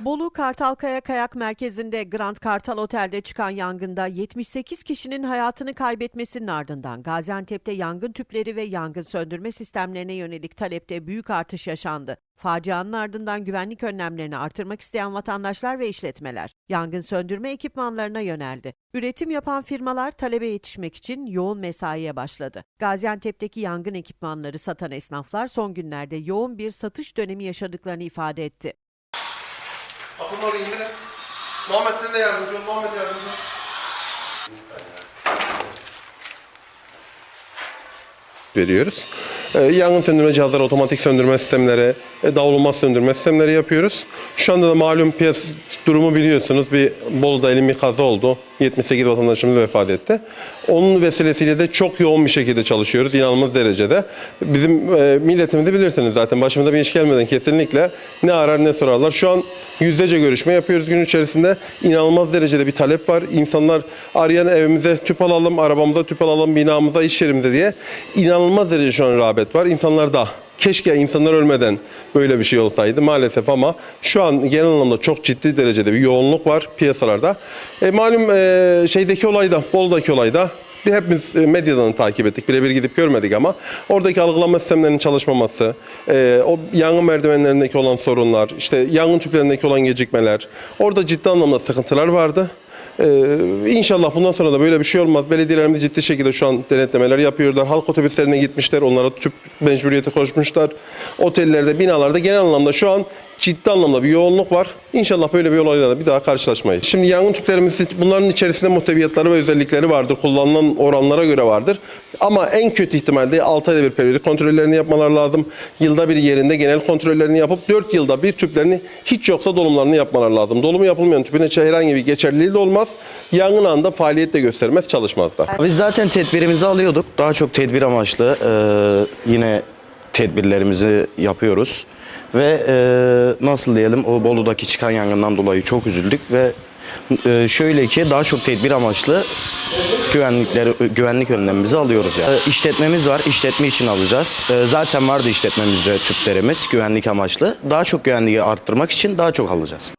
Bolu Kartalkaya Kayak Merkezi'nde Grand Kartal Otel'de çıkan yangında 78 kişinin hayatını kaybetmesinin ardından Gaziantep'te yangın tüpleri ve yangın söndürme sistemlerine yönelik talepte büyük artış yaşandı. Facianın ardından güvenlik önlemlerini artırmak isteyen vatandaşlar ve işletmeler yangın söndürme ekipmanlarına yöneldi. Üretim yapan firmalar talebe yetişmek için yoğun mesaiye başladı. Gaziantep'teki yangın ekipmanları satan esnaflar son günlerde yoğun bir satış dönemi yaşadıklarını ifade etti. Kapının oraya indirin. Muhammed sen de yardımcı ol. Muhammed yardımcı veriyoruz. Ee, yangın söndürme cihazları, otomatik söndürme sistemleri, e, davulmaz söndürme sistemleri yapıyoruz. Şu anda da malum piyasa durumu biliyorsunuz. Bir Bolu'da elim bir kaza oldu. 78 vatandaşımız vefat etti. Onun vesilesiyle de çok yoğun bir şekilde çalışıyoruz. inanılmaz derecede. Bizim e, milletimizi bilirsiniz zaten. Başımıza bir iş gelmeden kesinlikle ne arar ne sorarlar. Şu an yüzlerce görüşme yapıyoruz gün içerisinde. İnanılmaz derecede bir talep var. İnsanlar arayan evimize tüp alalım, arabamıza tüp alalım, binamıza, iş yerimize diye. İnanılmaz derecede şu an rağbet var. İnsanlar da Keşke insanlar ölmeden böyle bir şey olsaydı maalesef ama şu an genel anlamda çok ciddi derecede bir yoğunluk var piyasalarda. E, malum e, şeydeki olayda, Bolu'daki olayda bir hepimiz e, medyadan takip ettik. Birebir gidip görmedik ama oradaki algılama sistemlerinin çalışmaması, e, o yangın merdivenlerindeki olan sorunlar, işte yangın tüplerindeki olan gecikmeler, orada ciddi anlamda sıkıntılar vardı. Ee, inşallah bundan sonra da böyle bir şey olmaz. Belediyelerimiz ciddi şekilde şu an denetlemeler yapıyorlar. Halk otobüslerine gitmişler. Onlara tüp mecburiyeti koşmuşlar. Otellerde, binalarda genel anlamda şu an ciddi anlamda bir yoğunluk var. İnşallah böyle bir olayla da bir daha karşılaşmayız. Şimdi yangın tüplerimiz bunların içerisinde muhteviyatları ve özellikleri vardır. Kullanılan oranlara göre vardır. Ama en kötü ihtimalle 6 ayda bir periyodik kontrollerini yapmaları lazım. Yılda bir yerinde genel kontrollerini yapıp 4 yılda bir tüplerini hiç yoksa dolumlarını yapmaları lazım. Dolumu yapılmayan tüpün içi herhangi bir geçerliliği de olmaz. Yangın anında faaliyet de göstermez, çalışmaz da. Biz zaten tedbirimizi alıyorduk. Daha çok tedbir amaçlı e, yine tedbirlerimizi yapıyoruz. Ve e, nasıl diyelim o Bolu'daki çıkan yangından dolayı çok üzüldük ve e, şöyle ki daha çok tedbir amaçlı güvenlikleri güvenlik önlemimizi alıyoruz yani. E, işletmemiz var. işletme için alacağız. E, zaten vardı işletmemizde tüplerimiz güvenlik amaçlı. Daha çok güvenliği arttırmak için daha çok alacağız.